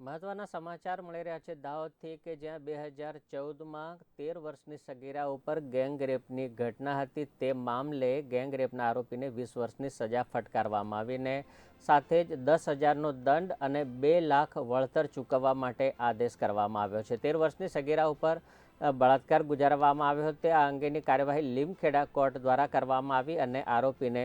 મહત્વના સમાચાર મળી રહ્યા છે દાહોદથી કે જ્યાં બે હજાર ચૌદમાં તેર વર્ષની સગીરા ઉપર ગેંગ રેપની ઘટના હતી. તે મામલે ગેંગ રેપના આરોપીને વીસ વર્ષની સજા ફટકારવામાં આવીને સાથે જ દસ હજારનો દંડ અને બે લાખ વળતર ચૂકવવા માટે આદેશ કરવામાં આવ્યો છે. તેર વર્ષની સગીરા ઉપર બળાત્કાર ગુજારવામાં આવ્યો હતો. તે આ અંગેની કાર્યવાહી લીમખેડા કોર્ટ દ્વારા કરવામાં આવી અને આરોપીને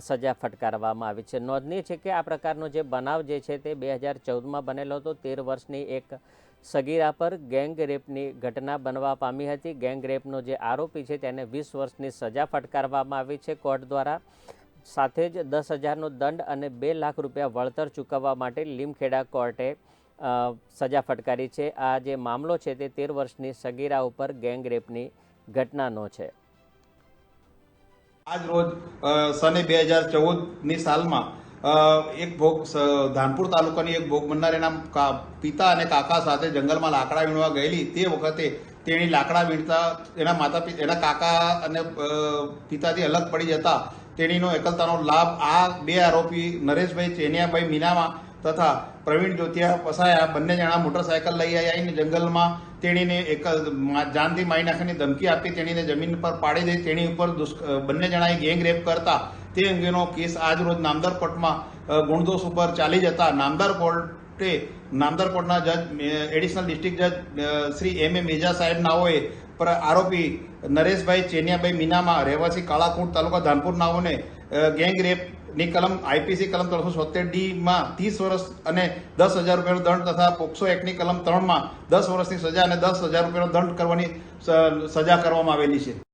સજા ફટકારવામાં આવી છે. નોંધનીય છે કે આ પ્રકારનો જે બનાવ જે છે તે બે હજાર ચૌદમાં બનેલો હતો. તેર વર્ષની એક સગીરા પર ગેંગ રેપની ઘટના બનવા પામી હતી. ગેંગ રેપનો જે આરોપી છે તેને વીસ વર્ષની સજા ફટકારવામાં આવી છે. કોર્ટ દ્વારા સાથે જ દસ હજારનો દંડ અને બે લાખ રૂપિયા વળતર ચૂકવવા માટે લીમખેડા કોર્ટે સજા ફટકારી છે. આ જે મામલો છે તે તેર વર્ષની સગીરા ઉપર ગેંગ રેપની ઘટનાનો છે. આજ રોજ સને બે હજાર ચૌદની સાલમાં એક ભોગ ધાનપુર તાલુકાની એક ભોગ બનનાર એના પિતા અને કાકા સાથે જંગલમાં લાકડા વીણવા ગયેલી. તે વખતે તેણી લાકડા વીણતા એના માતા એના કાકા અને પિતાથી અલગ પડી જતા તેણીનો એકલતાનો લાભ આ બે આરોપી નરેશભાઈ ચેનિયાભાઈ મીનામાં તથા પ્રવીણ જ્યોતિયા પસાયા બંને જણા મોટરસાયકલ લઈ આવીને જંગલમાં તેણીને એક જાનથી મારી નાખવાની ધમકી આપી, તેણીને જમીન પર પાડી દઈ, તેણી ઉપર બંને જણાએ ગેંગ રેપ કરતા. તે અંગેનો કેસ આજ રોજ નામદાર કોર્ટમાં ગુણદોષ ઉપર ચાલી જતા. નામદાર કોર્ટે, નામદાર કોર્ટના જજ એડિશનલ ડિસ્ટ્રિક્ટ જજ શ્રી એમ. એ. મેજા સાહેબ નાઓએ પર આરોપી નરેશભાઈ ચેનિયાભાઈ મીનામાં રહેવાસી કાળાકુંટ તાલુકા ધાનપુર નાઓને ગેંગ ગેંગ રેપની કલમ, આઈપીસી કલમ ત્રણસો છોતેર ડીમાં ત્રીસ વર્ષ અને દસ હજાર રૂપિયાનો દંડ તથા પોક્સો એક્ટની કલમ ત્રણમાં દસ વર્ષની સજા અને દસ હજાર રૂપિયાનો દંડ કરવાની સજા કરવામાં આવેલી છે.